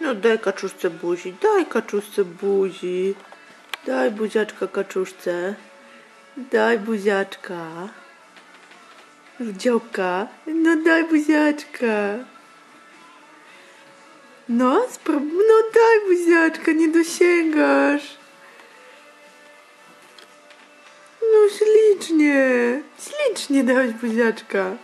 No daj kaczuszce buzi, daj kaczuszce buzi. Daj buziaczka kaczuszce. Daj buziaczka. Działka. No daj buziaczka. No, sprób- no daj buziaczka, nie dosięgasz. ślicznie! Ślicznie dałeś buziaczka.